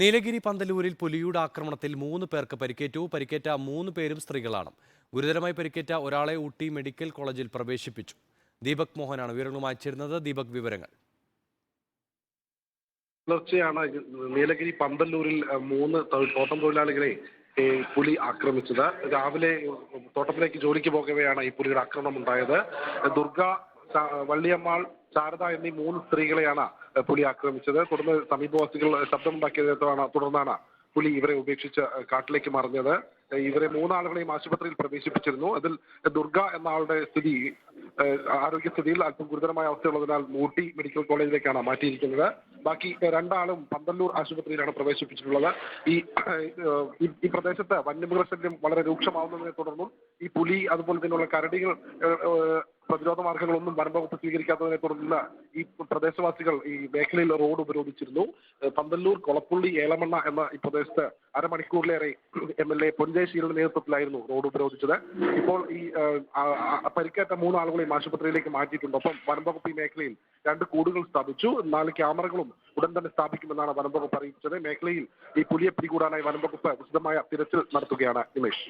നീലഗിരി പന്തലൂരിൽ പുലിയുടെ ആക്രമണത്തിൽ മൂന്ന് പേർക്ക് പരിക്കേറ്റു. പരിക്കേറ്റ മൂന്ന് പേരും സ്ത്രീകളാണ്. ഗുരുതരമായി പരിക്കേറ്റ ഒരാളെ ഊട്ടി മെഡിക്കൽ കോളേജിൽ പ്രവേശിപ്പിച്ചു. ദീപക് മോഹനാണ് വിവരങ്ങളുമായി ചേരുന്നത്. ദീപക് വിവരങ്ങൾ. പുലർച്ചെയാണ് നീലഗിരി പന്തല്ലൂരിൽ മൂന്ന് തോട്ടം തൊഴിലാളികളെ പുലി ആക്രമിച്ചത്. രാവിലെ തോട്ടത്തിലേക്ക് ജോലിക്ക് പോകവെയാണ് ഈ പുലിയുടെ ആക്രമണം ഉണ്ടായത്. ദുർഗ വള്ളിയമ്മാൾ ശാരദ എന്നീ മൂന്ന് സ്ത്രീകളെയാണ് പുലി ആക്രമിച്ചത് തുടർന്ന് സമീപവാസികൾ ശബ്ദമുണ്ടാക്കിയതിനെ തുടർന്നാണ് പുലി ഇവരെ ഉപേക്ഷിച്ച് കാട്ടിലേക്ക് മറിഞ്ഞത്. ഇവരെ മൂന്നാളുകളെയും ആശുപത്രിയിൽ പ്രവേശിപ്പിച്ചിരുന്നു. അതിൽ ദുർഗ എന്ന ആളുടെ സ്ഥിതി ആരോഗ്യസ്ഥിതിയിൽ അല്പം ഗുരുതരമായ അവസ്ഥയുള്ളതിനാൽ മൂട്ടി മെഡിക്കൽ കോളേജിലേക്കാണ് മാറ്റിയിരിക്കുന്നത്. ബാക്കി രണ്ടാളും പന്തല്ലൂർ ആശുപത്രിയിലാണ് പ്രവേശിപ്പിച്ചിട്ടുള്ളത്. ഈ ഈ- പ്രദേശത്ത് വന്യമൃഗശല്യം വളരെ രൂക്ഷമാവുന്നതിനെ തുടർന്നും ഈ പുലി അതുപോലെ തന്നെയുള്ള കരടികൾ പ്രതിരോധ മാർഗങ്ങളൊന്നും വനംവകുപ്പ് സ്വീകരിക്കാത്തതിനെ തുടർന്ന് ഈ പ്രദേശവാസികൾ ഈ മേഖലയിൽ റോഡ് ഉപരോധിച്ചിരുന്നു. പന്തല്ലൂർ കൊളപ്പുള്ളി ഏലമണ്ണ എന്ന ഈ പ്രദേശത്ത് അരമണിക്കൂറിലേറെ എം എൽ എ പൊൻജയശീലിന്റെ നേതൃത്വത്തിലായിരുന്നു റോഡ് ഉപരോധിച്ചത്. ഇപ്പോൾ ഈ പരിക്കേറ്റ മൂന്ന് ആളുകളെയും ആശുപത്രിയിലേക്ക് മാറ്റിയിട്ടുണ്ട്. ഒപ്പം വനംവകുപ്പ് ഈ മേഖലയിൽ രണ്ട് കൂടുകൾ സ്ഥാപിച്ചു. നാല് ക്യാമറകളും ഉടൻ തന്നെ സ്ഥാപിക്കുമെന്നാണ് വനംവകുപ്പ് അറിയിച്ചത്. മേഖലയിൽ ഈ പുലിയെ പിടികൂടാനായി വനംവകുപ്പ് വിശദമായ തിരച്ചിൽ നടത്തുകയാണ്. നിമേഷ്.